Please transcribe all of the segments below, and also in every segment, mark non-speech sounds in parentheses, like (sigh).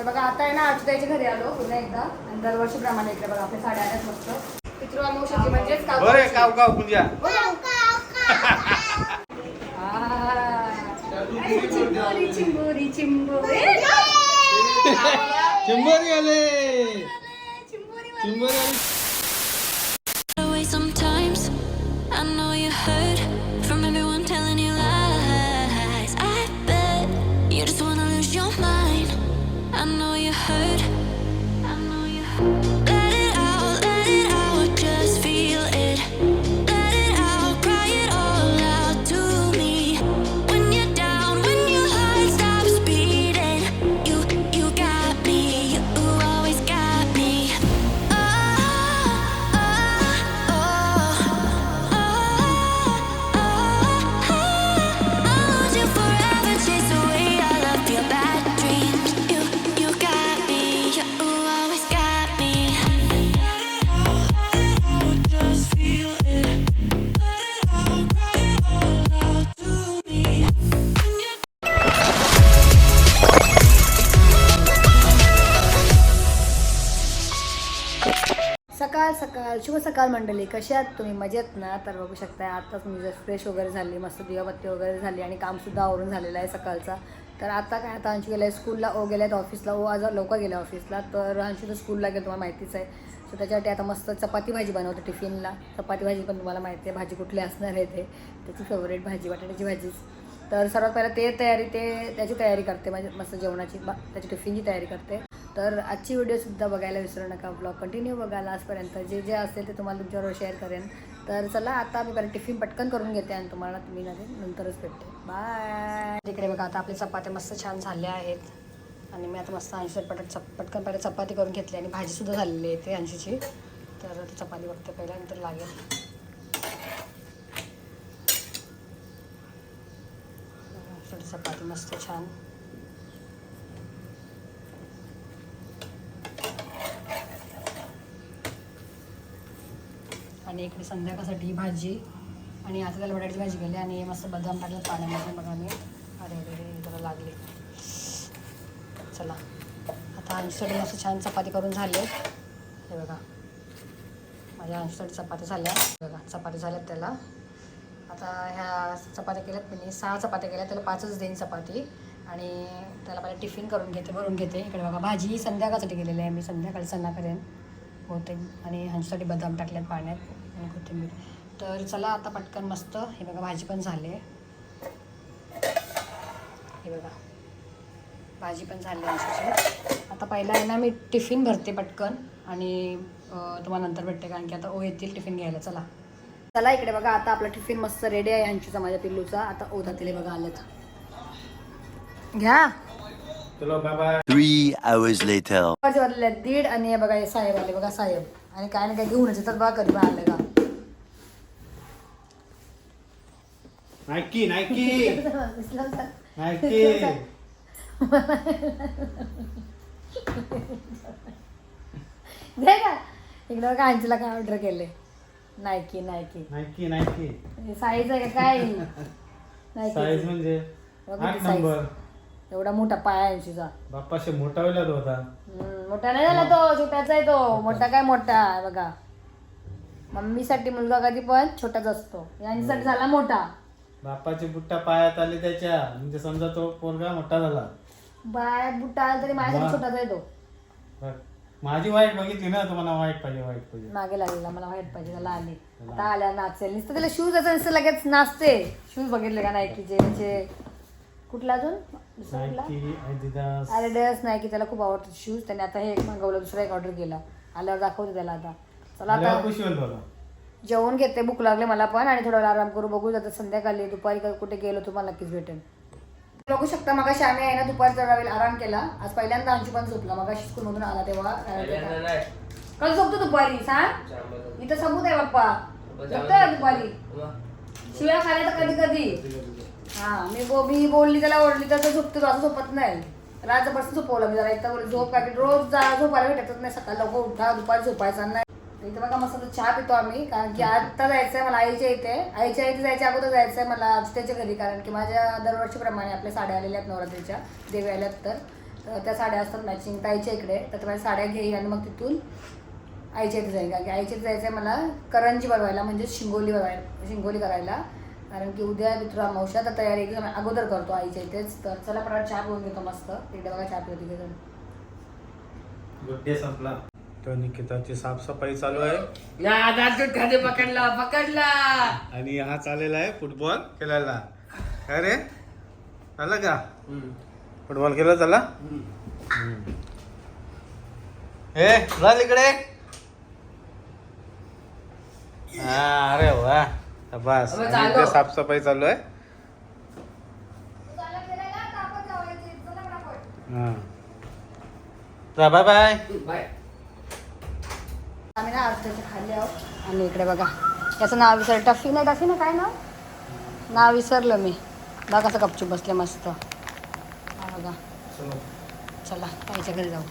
तर बघा आता आहे ना अक्षताईच्या घरी आलो पुन्हा एकदा. आणि दरवर्षीप्रमाणे इकडे बघा आपल्या साड्या आल्यात मस्त. म्हणजेच काव बरे काव काव कुंजा (laughs) चिंबोरी चिंबोरी चिंबोरी. चिंबोरी आले. चिंबोरी चिंबोरी आले. सकाळ सकाळ शुभ सकाळ मंडळी कशा आहात तुम्ही? मजेत ना? तर बघू शकता आताच मी जर फ्रेश वगैरे झाली मस्त दिवाबत्ती वगैरे झाली आणि कामसुद्धा आवरून झालेलं आहे सकाळचा. तर आता काय? आता अंशू गेला आहे स्कूलला ओ गेल्या आहेत ऑफिसला ओ आज लवकर गेला ऑफिसला तर अंशू तर स्कूलला गेलं तुम्हाला माहितीच आहे. सो त्याच्यासाठी आता मस्त चपाती भाजी बनवते टिफिनला. चपाती भाजी पण तुम्हाला माहिती आहे भाजी कुठली असणार आहे ते. त्याची फेवरेट भाजी बटाट्याची भाजीच तर सर्वात पहिला ते तयारी ते त्याची तयारी करते म्हणजे मस्त जेवणाची बा त्याची टिफिनची तयारी करते. तर आजची व्हिडिओसुद्धा बघायला विसरू नका. ब्लॉग कंटिन्यू बघायला आजपर्यंत. जे जे असेल ते तुम्हाला तुमच्याबरोबर शेअर करेन. तर चला आता मी टिफिन पटकन करून घेते आणि तुम्हाला तुम्ही नंतर नंतरच भेटते. बाय तिकडे बघा आता आपले चपात्या मस्त छान झाल्या आहेत. आणि मी आता मस्त ऐंशी पटक चप पटकन पहिले चपाती करून घेतली आणि भाजीसुद्धा झालेली आहे ते ऐंशीची तर चपाती बघते पहिल्या नंतर लागेल. चपाती मस्त छान. आणि इकडे संध्याकाळसाठी भाजी आणि आता त्याला बटाट्याची भाजी केली आणि मस्त बदाम टाकलं पाण्यामध्ये बघा मी. अरे अरे त्याला लागले. चला. आता आमच्यासाठी मस्त छान चपाती करून झाले. हे बघा. माझ्या आमच्यासाठी चपात्या झाल्या. हे बघा चपात्या झाल्यात त्याला. आता ह्या चपात्या केल्यात मी. सहा चपात्या केल्या त्याला पाचच देईन चपाती. आणि त्याला पहिला टिफिन करून घेते भरून घेते. इकडे बघा भाजी संध्याकाळसाठी केलेली आहे मी. संध्याकाळी सन्ना होते. आणि ह्यांच्यासाठी बदाम टाकल्यात पाण्यात. आणि कोथिंबीर. तर चला आता पटकन मस्त हे बघा भाजी पण झाली आहे. हे बघा भाजी पण झाली आहे आमच्याची आता पहिला आहे ना मी टिफिन भरते पटकन आणि तुम्हाला नंतर भेटते कारण की आता ओ येतील टिफिन घ्यायला. चला. चला इकडे बघा आता आपला टिफिन मस्त रेडी आहे यांचीचा माझ्या पिल्लूचा. आता ओ जातील बघा आलेत घ्या. चलो bye bye Three hours later. वाजले वाजले आहेत दीड आणि हे बघा हे साहेब आले बघा साहेब. आणि काय ना काय घेऊन येतात बघा कधी आले का नायकी नायकी नायकी दे का? इकडे आंजीला काय ऑर्डर केले Nike Nike Nike Nike size आहे का काय? साईज नायकी म्हणजे आठ. नंबर एवढा मोठा पाय आहे आंशीचा बाप्पाशे मोठा वेळा तो होता. हम्म, मोठा नाही झाला तो छोट्याचा आहे तो. मोठा काय मोठा आहे बघा. मम्मीसाठी मुलगा कधी पण छोटाच असतो. यांच्यासाठी झाला मोठा. बाप्पाची बुट्टा पायात आली त्याच्या. म्हणजे समजा तो पोरगा मोठा झाला. बाय बुट्टा आला तरी माझ्यासाठी वा. छोटाच आहे तो. बघ. माझी वाईट बघितली ना तुम्हाला वाईट पाहिजे वाईट पाहिजे. मागे लागलेला मला वाईट पाहिजे त्याला आली. आता आल्या नाचेल. नुसतं त्याला शूज असं नुसतं लगेच नाचते. शूज बघितले का नायकीचे त्याचे कुठला अजून? दुसरा कुठला? Nike adidas. ॲडिडास नाही की त्याला खूप आवडतं शूज त्याने आता हे एक मागवलं दुसरा एक ऑर्डर केला. आल्यावर दाखवते त्याला आता. चला आता खुशी होईल जेवण घेते भूक लागले मला पण आणि थोडा आराम करू बघू. जातं संध्याकाळी दुपारी कुठे गेलो तुम्हाला नक्कीच भेटेल. बघू शकता मग आम्ही आहे ना दुपारी जरा वेळ आराम केला. आज पहिल्यांदा अंशू पण झोपला. मग स्कूल मधून आला तेव्हा. कधी झोपतो दुपारी सांग? इथं सबूत आहे बाप्पा. झोपतोय दुपारी? शिव्या खाल्या तर कधी कधी. हा मी बो मी बोलली त्याला ओढली तर झोपतो असं झोपत नाही. रात्रभर झोपवलं मी जरा एकदा. झोप काय रोज जा झोपायला भेटत नाही. सकाळी लवकर उठा दुपारी झोपायचा नाही. इथं बघा मस्त चहा पितो आम्ही कारण की आता जायचंय मला आईच्या इथे. आईच्या इथे जायच्या अगोदर जायचंय मला त्याच्या घरी कारण की माझ्या दरवर्षीप्रमाणे आपल्या साड्या आलेल्या आहेत नवरात्रीच्या देवी आल्यात तर. तर त्या साड्या असतात मॅचिंग ताईच्या इकडे तर माझ्या साड्या घेईल आणि मग तिथून आईच्या इथे जाईल कारण की आईच्या इथे जायचं आहे मला करंजी बनवायला म्हणजे शिंगोली बनवायला शिंगोली करायला. कारण की उद्या मित्र अमावश्या तर तयारी एकदम अगोदर करतो आईच्या इथेच. तर चला पण चहा पिऊन घेतो मस्त. इकडे बघा चहा पिऊ तिथे गुड डे संपला. तर निकिताची साफसफाई चालू आहे. खाली पकडला पकडला. आणि हा चाललेला आहे फुटबॉल खेळायला. काय रे? झालं का? फुटबॉल खेळला झाला हे झालं इकडे हा अरे वा. बस अबे, आणि चालो. इथे साफसफाई चालू आहे. हा. जा बाय बाय. आम्ही ना खाली आहोत आणि इकडे बघा याचं नाव विसरलं. टफी नाही टफी ना काय नाव? नाव विसरलं मी. बघा कसं गपचूप बसले मस्त. बघा. चला ताईच्या घरी जाऊ.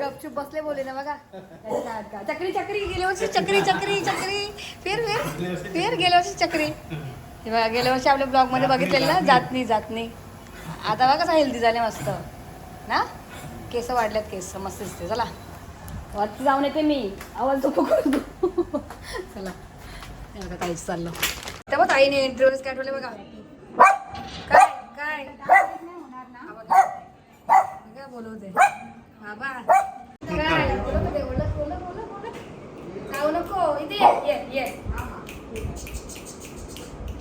गपचूप बसले बोले ना बघा. चक्री चक्री गेल्या वर्षी चक्री चक्री चक्री. फिर फिर. फिर गेल्या वर्षी चक्री. बघा गेल्या वर्षी आपल्या ब्लॉगमध्ये बघितलेलं ना जात नाही जात नाही. आता बघा कसं हेल्दी झाले मस्त. ना? केस वाढल्यात केस. मस्त दिसते चला. वरती जाऊन येते मी. आवाज नको करतो चला. आता काहीच चाललं. तेव्हा ताईने इंटरव्ह्यूज काढवले बघा. काय? काय? काय बघा. बघा बोलवते बाबा. काय? बोलत होते, बोलत बोलत जाऊ नको. इथे ये ये. ये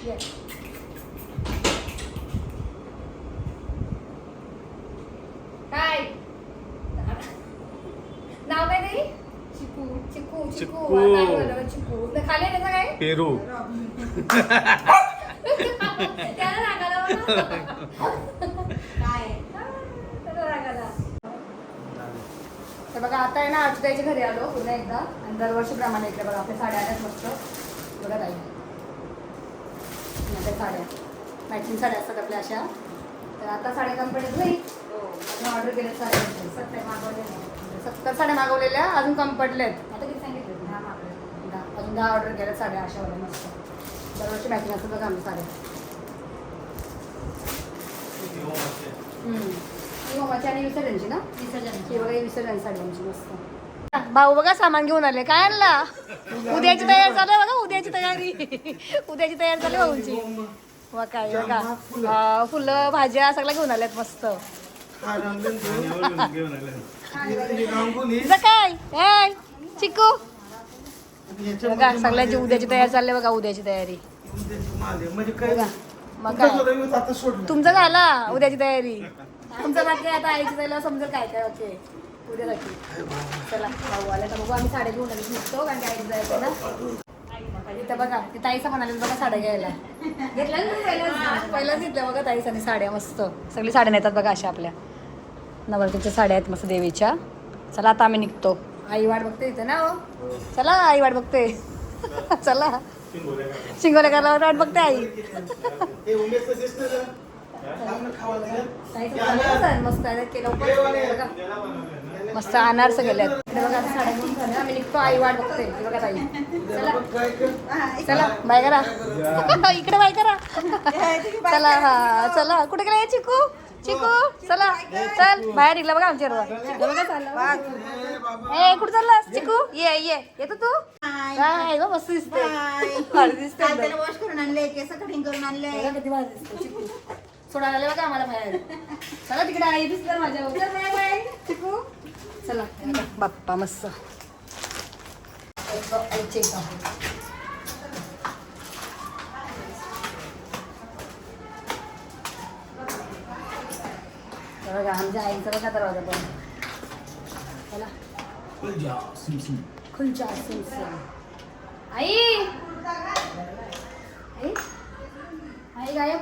ये काय नाव काय तरी चिकू चिकू चिकू खाली त्याचं काय पेरू. त्याला रागाला बघा. काय त्याला रागाला तर बघा आता आहे ना अक्षताईच्या घरी आलो पुन्हा एकदा. आणि दरवर्षीप्रमाणे इकडे बघा आपल्या साड्या आल्यात मस्त. बघा ताई. आपल्या साड्या. मॅचिंग साड्या असतात आपल्या अशा. तर आता साड्या कंप्लीट नाही ऑर्डर केल्या साड्या. सत्तर मागवलेल्या. सत्तर साड्या मागवलेल्या अजून कमी पडल्यात आता दहा ऑर्डर केल्या साड्या अशा वाल्या मस्त. दरवर्षी मॅचिंग असतात बघा आमच्या साड्या. हम्म. ममाची आणि विसर्जनची ना? बघा विसर्जन साडी आमची मस्त. भाऊ बघा सामान घेऊन आले. काय आणला? उद्याची तयारी चालू आहे बघा उद्याची तयारी. उद्याची तयारी चालू आहे भाऊंची. मग काय बघा. फुलं. भाज्या सगळ्या घेऊन आल्यात मस्त. काय? ए चिकू. बघा सगळ्यांची उद्याची तयारी चालली बघा उद्याची तयारी. बघा मग काय? तुमचं झाला उद्याची तयारी. (laughs) तुमचं बाकी आता आईची तयारी समजेल काय काय ओके. उद्यासाठी चला भाऊ आला तर बघू आम्ही साड्या घेऊन आली निघतो कारण की आईची जायचं ना. इथं बघा ती ताईचा म्हणाले बघा साड्या घ्यायला. घेतल्या पहिल्याच घेतल्या बघा ताईसाने साड्या मस्त. सगळी साड्या नेतात बघा अशा आपल्या. नवरात्रीच्या साड्या आहेत मस्त देवीच्या. चला आता आम्ही निघतो. आई वाट बघते इथे ना हो. चला आई वाट बघते. (laughs) चला. शिंगोलेकरला वाट बघते आई. मस्त आहे. केलं मस्त अनारस गेल्यात. बघा आम्ही निघतो आई वाट बघते. हे बघा ताई. चला. चला बाय करा. (laughs) इकडे बाय करा. (laughs) चला हा चला. कुठे गेला हे चिकू? चिकू चला. चल बाहेर निघला बघा आमच्या चालला. ए कुठे चाललास? चिकू? ये ये. येतो तू? काय गं, मस्त दिसते भारी वॉश करून आणले केस कटिंग करून आणले बघा किती भारी दिसते चिकू. सोडायला आले बघा आम्हाला बाहेर. चला तिकडे आई दिसणार माझ्या चिकू? चला. बाप्पा मस्त. आईची बघा आमच्या आईचं बघा दरवाजा चला. सिमसिम आई! आई? आई गायब?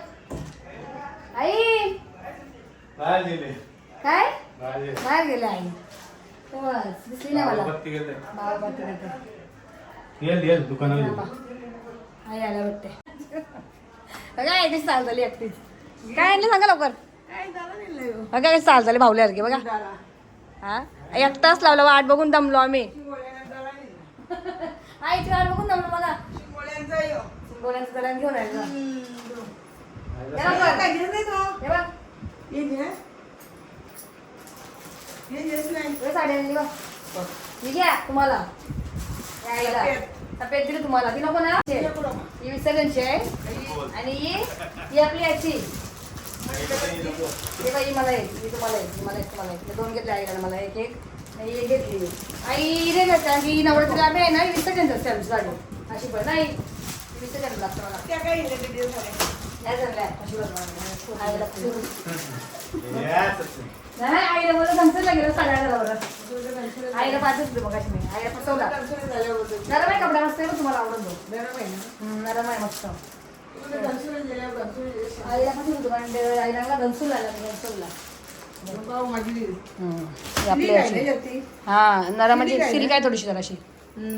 आई! बाहेर गेले. काय? बाहेर गेले. आई. बस दिसली मला. बाबा. आई वाटते झाली एकटीच काय आणलं सांगा लवकर. बघा कशी चाल झाली भावल्यासारखी बघा. हा? एकटाच लावला वाट बघून दमलो आम्ही. (laughs) आईची वाट बघून दमलो बघा. गोळ्यांचं दळण घेऊन आलो. हे बघ, हे बघ हे साडी आणली बघ. ही घ्या तुम्हाला. यायला सफेद दिली तुम्हाला. ती नको ना. ही विसर्जनची आहे. आणि ही ही आपली याची हे बाई मला एक ही तुम्हाला एक मला एक तुम्हाला एक. मी दोन घेतले आईला मला एक एक. एक घेतली आई रे का ही नवरात्री आम्ही आहे ना ही विसर्जन असते आमची साडी अशी पण नाही. ही विसर्जन लागतं मला. काय झालंय अशी बघ. आईला नाही (laughs) नाही, आईला मला धमसला गेलं साड्या घालावर आईला पाचच होते मग मी. आईला फसवला. नरम आहे कपडा मस्त आहे तुम्हाला आवडतो हम्म, नरम आहे मस्त. आईला पण आईला आला ही आपली अशी. हा नरम म्हणजे आहे थोडीशी जराशी. ही.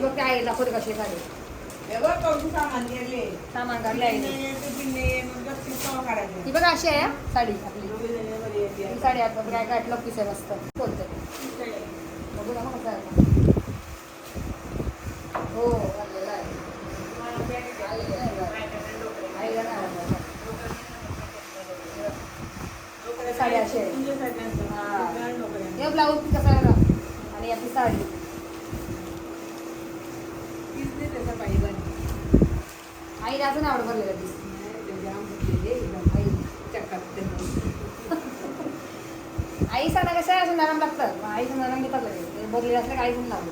बघ खोरी कशी साडी सामान काढले आईने बघा अशी आहे साडी आपली. साडी आता काय काय पीस आहे मस्त. बोलते. बघू ना मग कसं आहे हो घातलेलं आहे. आईला नाही घातलं. आईला नाही घातलं. ही साडी अशी आहे हा. हे ब्लाऊज पीस कसा आहे बघा. आणि आपली साडी आईला अजून आवड भरलेला पीस आई कशा आहे? असं नरम लागतात मग आई नरम घेतात लगेच ते? बदली असले काही पण लागले.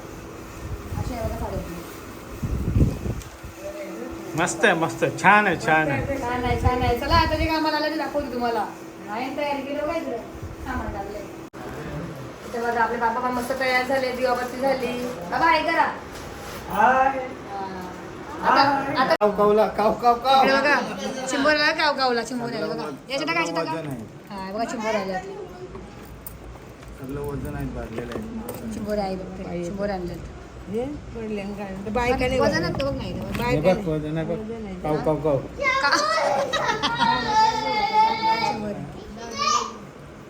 अशी बघा साडी मस्त आहे मस्त आहे. छान आहे छान आहे. छान आहे छान आहे. चला आता जे कामाला आलं ते दाखवते तुम्हाला. नाही तयारी केली काय सामान इथे बघा आपले बाबा पण मस्त तयार झाले दिवाबत्ती झाली. बाबा आहे करा. आता काव कावला काव काव काव. इकडे बघा चिंबोर आला काव कावला चिंबोर आला बघा. याच्या टाका याच्या टाका. हा बघा चिंबोर आले सगळं वजन आहे भरलेलं आहे. चिंबोर आहे बघते चिंबोर आणले बायकाने वजन आहे तो बघ नाही हे बघ वजन आहे बघ. काव काव काव. चिंबोर.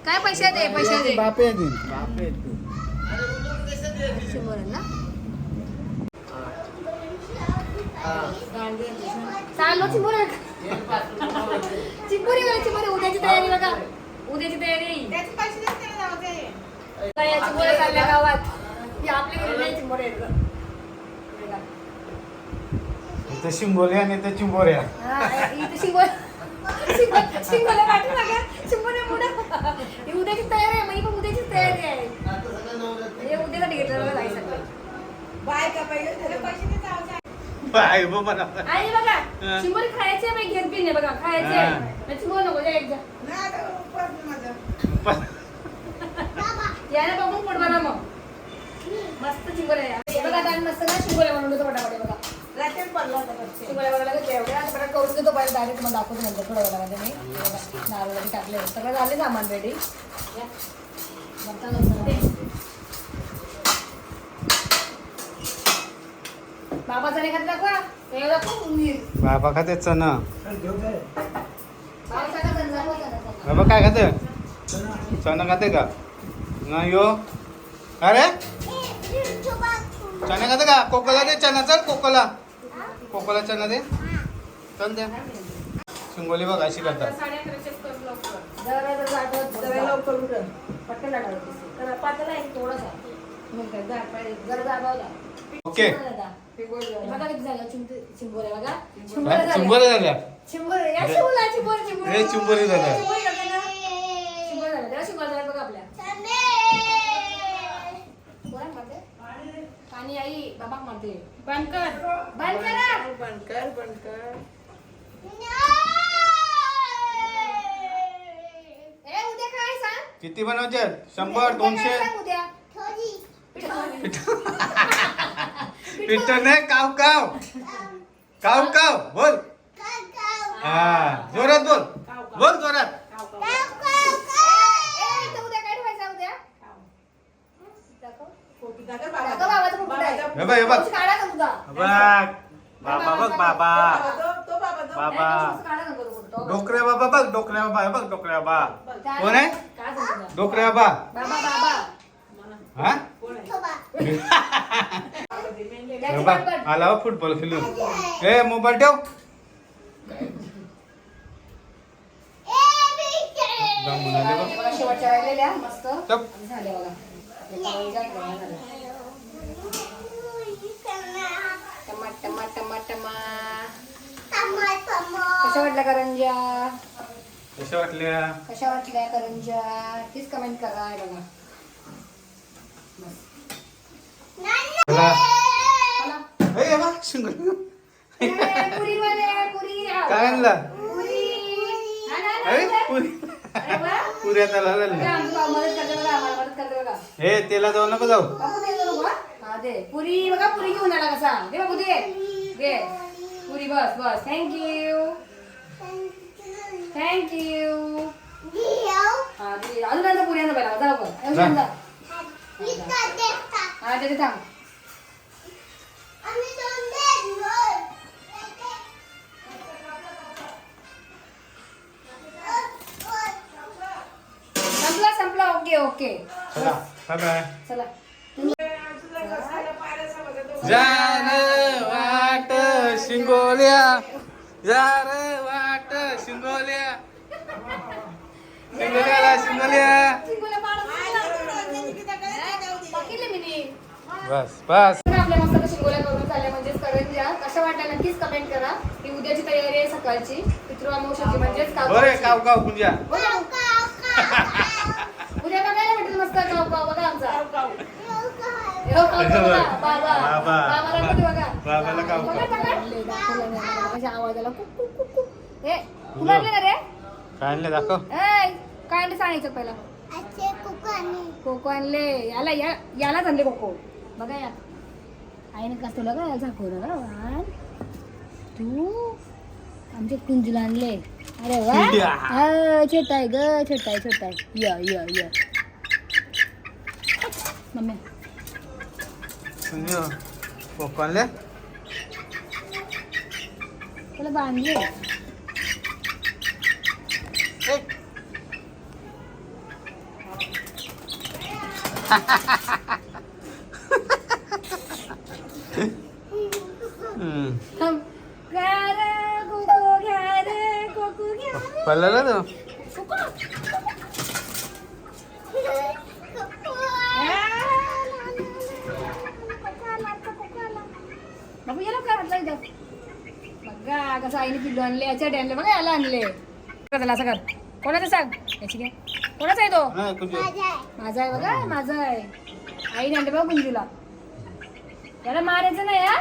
काय पैसे दे पैसे दे बापे आहे ती. बापे आहे ती. चिंबोर आहे ना चाललो चिंबोर. चिंबोरी बघा चिंबोरी उद्याची तयारी बघा. उद्याची तयारी. चिंबोऱ्या चालल्या गावात. आपल्या घरी नाही. इथं शिंगोले आणि इथं चिंबोऱ्या हा, इथे नका शिंगोल्या पुढं ही उद्याची तयारी आहे मग ही पण उद्याचीच तयारी आहे. हे घेतलं बघा जायचं बायका पहिले बाय बघ मला बघा चिंबोरी खायची आहे घेत पिणे बघा खायची हा. आहे चिंबोर नको जा एक जा याला बघून पोट भरा मग मस्त चिंबोऱ्या आहे. बघा मस्त ना पटापट बघा रात्री पडला होता बच्चे. चिंबोऱ्या बनवायला घेतल्या एवढ्या आता परत करून देतो पहिले डायरेक्ट तुम्हाला दाखवतो नंतर थोड्या वेळामध्ये मी हे बघा, नारळ टाकले सगळं झाले सामान रेडी या. बघता नंतर. बाबाचा नाही खात दाखवा. हे दाखव उंदीर बाबा खाते चना दाखव. बाबा काय खाते? चना खाते का? नाही हो. अरे? चना खाते का? कोकोला दे चना चल कोकोला. कोकोला चना दे. चल दे. शिंगोली बघ अशी करतात. जरा जरा आठवत जरा जरा लवकर उठव. पटकन आठवत तर पातळ आहे थोडासा. मग काय जा पाहिजे जरा दाबावला. ओके. बघा किती झालं? चिंब चिंबोऱ्या बघा. काय? चिंबोऱ्या झाल्या. चिंबोऱ्या झाल्या. चिंबोऱ्या या चिंबोऱ्या चिंबोऱ्या. चिंबोऱ्या हे चिंबोरी झाल्या. ना? चिंबोऱ्या झाल्या. त्याला शिकवायला झाल्या बघा आपल्या. कोण मारते? पाणी आई बाबा मारते बंद कर बंद करा. बंद कर बंद कर ए उद्या काय सांग? किती बनवायचे शंभर उद्या दोनशे? सांग उद्या? पिठं नाही काव काव. काव काव बोल. हा जोरात बोल. बोल जोरात. बाबा. हे बघ बघ. बाबा बघ बाबा. बाबा. तो बाबा बघ डोकऱ्या बाबा हे बघ डोकऱ्या बाबा. कोण आहे? बाबा. बाबा हा? (laughs) आला हो फुटबॉल खेळून. ए मोबाईल ठेव. शेवटच्या टमा टमा टमा टमा कशा वाटल्या? करंजा कशा वाटल्या कशा वाटल्या करंजा? तीच कमेंट करा बघा. शिंगल. काय आणला? अरे. पुरी. पुऱ्या त्याला हे तेला जाऊ नको जाऊ. हा. पुरी बघा पुरी घेऊन आला कसा. दे बापू दे. दे. पुरी बस बस. थँक्यू थँक्यू हा अजून पुरी आणा पहिला. जाऊ बघ. जा. हा दे थांब. संपला संपला. Okay okay. चला बाय बाय चला वाट शिंगोल्या जार वाट शिंगोल्या. शिंगोल्याला शिंगोल्या. बस बस. आपल्या मस्त शिंगोल्या करून झाल्या म्हणजेच करंज्या. कशा वाटल्या नक्कीच कमेंट करा. ही उद्याची तयारी आहे सकाळची. पितृअमावस्याची म्हणजेच बरे काव काव काव कुंजा. उद्या बघायला भेटेल मस्त काव काव बघा आमचा. काव. काव. काव काव काव. कशा आवाजाला हे काय आणलं दाखव. काय आणलं सांगायचं पहिला. कोको आणले. याला या यालाच आणले कोको. बघा या आईने कसं तुला काय झाकवलं का वाण तू आमच्या कुंजूला आणले. अरे वा. या. अ, छोटा आहे ग छोटा आहे छोटा आहे य य य. मम्मी. कुंजू कोको आणले त्याला बांधले. हम्म. (laughs) थांब. घ्या रे कोको घ्या रे कोको घ्या रे. पडलं ना कोको. बाबू याला काय हातला इथं? बघा कसं आईने पिल्लू आणले याच्या आणले बघा याला आणले. त्याला असं कर. कोणाचं सांग? याची कोणाचा आहे तो? माझा आहे बघा माझा आहे. आईने आणले बघा कुंजूला याला मारायचं नाही हा?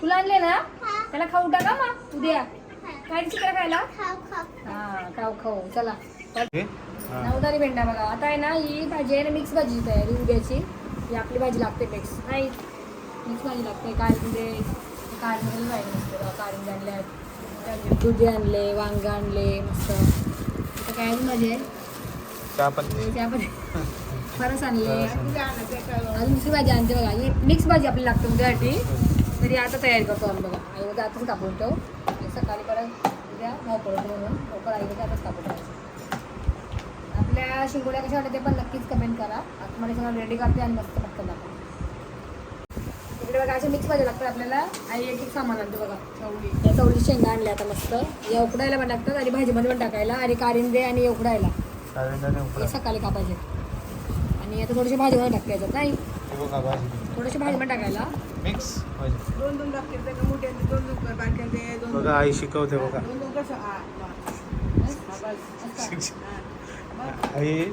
तुला आणले ना? त्याला खाऊ टाका मग उद्या. काय चित्र खायला? हा खाऊ खाऊ. चला. नवदारी भेंडा बघा. आता आहे ना ही भाजी आहे ना मिक्स भाजी तयारी उद्याची. ही आपली भाजी लागते मिक्स. नाही मिक्स भाजी लागते. कारंजे कारंजे भाजी नसते बघा कारंजे आणले दुधी आणले वांग आणले मस्त. आता काय अजून भाजी आहे? त्यामध्ये (laughs) फरस आणले. अजून दुसरी भाजी आणते बघा. ही मिक्स भाजी आपल्याला लागते उद्यासाठी तरी आता तयारी करतो आम्ही बघा. आई उद्या आताच कापून ठेव. आणि सकाळी परत उद्या आताच कापून ठेवायचं आपल्या शिंगोड्या कशा वाटत ते पण नक्कीच कमेंट करा. आतमध्ये सगळं रेडी करते आणि मस्त पटकन दाखवते. इकडे बघा असे मिक्स भाजी लागतात आपल्याला. आई एक एक सामान आणते बघा. चवळी. या चवळी शेंगा आणल्या आता मस्त. या उकडायला पण टाकतात आणि भाजीमध्ये पण टाकायला आणि कारिंदे आणि उकडायला. हे. सकाळी कापायचे. आणि आता थोडीशी भाजीमध्ये टाकते याच्यात नाही भाजी टाकायला. मिक्स दोन दोन लागतील त्याच्या मोठ्यांचे दोन दोन कर, बारक्यांचे दोन दोन बघा आई शिकवते बघा. दोन दोन कसं? हा. हा, बस. आई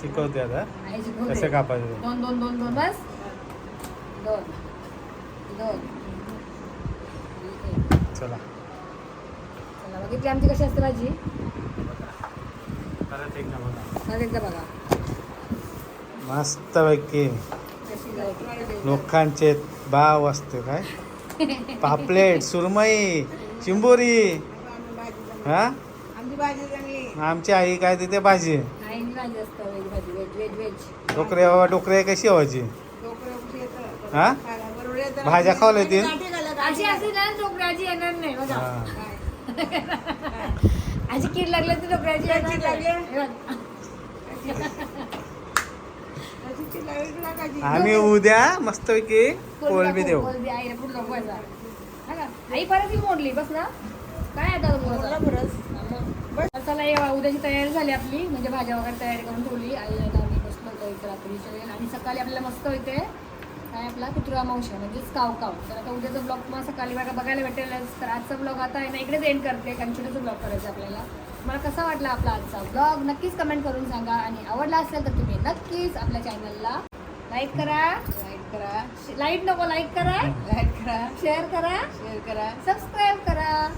शिकवते आता. आई शिकवते. कसं कापायचं? दोन दोन दोन दोन बस. दोन. दोन. चला. चला बघितली आमची कशी असते भाजी? परत बघा. परत एकदा बघा. मस्त पैकी. लोकांचे भाव असते काय? पापलेट सुरमई चिंबोरी. हा? आमची भाजी चांगली आमची आई काय तिथे भाजी. डोकरे बाबा डोकरे कशी व्हायची. हा. भाज्या खावल्या येतील गाठी घाला, गाठी अशी असली आम्ही उद्या मस्तपैकी कोलबी देऊ. हा? आई परत ही मोडली बस ना. काय आता. चला उद्याची तयारी झाली आपली. म्हणजे भाज्या वगैरे तयारी करून ठेवली. आई आम्ही बसलो होतो इथे रात्रीच्या वेळेला आणि सकाळी आपल्याला मस्त होते. काय आपला? पितृ मावशा म्हणजेच काव काव. तर आता उद्याचा ब्लॉग तुम्हाला सकाळी बघा बघायला भेटेलच. तर आजचा ब्लॉग आता आहे ना इकडेच एंड करते. कारण छोटासा ब्लॉग करायचा आपल्याला. मला कसा वाटला आपला आजचा ब्लॉग नक्कीच कमेंट करून सांगा. आणि आवडला असेल तर तुम्ही नक्कीच आपल्या चॅनलला लाईक करा. लाईक करा. लाईक नको लाईक करा. लाईक करा. शेअर करा. शेअर करा. सबस्क्राईब करा.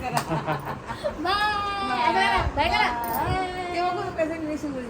करा. (laughs) बाय बाय करा. तेव्हा प्रेझेंटेशन बोलू